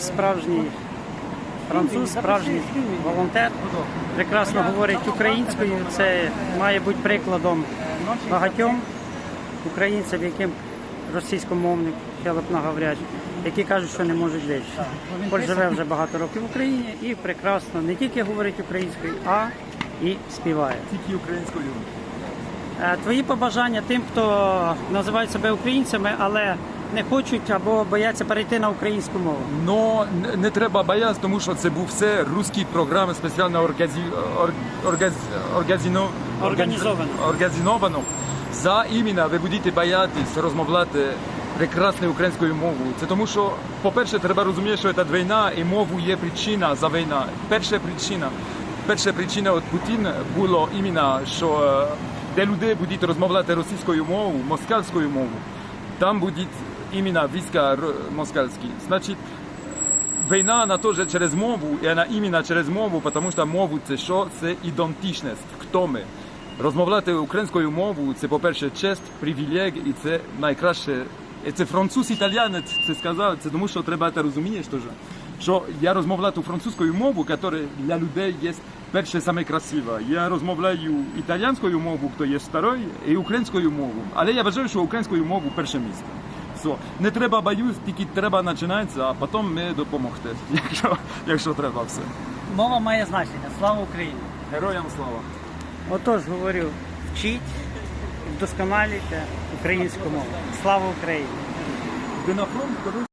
ось справжній француз, справжній волонтер. Прекрасно говорить українською. Це має бути прикладом багатьом українцям, яким російськомовник, щелепно говорять, які кажуть, що не можуть вижити. Поль живе вже багато років в Україні і прекрасно не тільки говорить українською, а і співає. Тільки українською. Е, Твої побажання тим, хто називають себе українцями, але не хочуть або бояться перейти на українську мову. Ну не, треба боятися, тому що це був все русський програм спеціально організі, ор, організіно, Організовано. організовано. За іменно ви будете боятись розмовляти прекрасною українською мовою. Це тому, що, по-перше, треба розуміти, що ця війна і мову є причина за війна. Перша причина, перша причина від Путіна було іменно, що е, де люди будуть розмовляти російською мовою, москальською мовою, там будуть іменно війська москальські. Значить, Війна на то же через мову, і вона іменно через мову, тому що мову це що? Це ідентичність. Хто ми? Розмовляти українською мовою це, по-перше, честь, привілег, і це найкраще. Це француз, італіянець це сказав, це тому, що треба це розумієш теж. Що я розмовляю французькою мовою, яка для людей є перше саме красива. Я розмовляю італійською мовою, хто є старою, і українською мовою. Але я вважаю, що українською мовою перше місце. Все. Не треба боюсь, тільки треба починатися, а потім ми допомогти, якщо, якщо треба все. Мова має значення. Слава Україні! Героям слава! Отож, говорю, вчіть, вдосконалюйте українську мову. Слава Україні! Ти на фронт,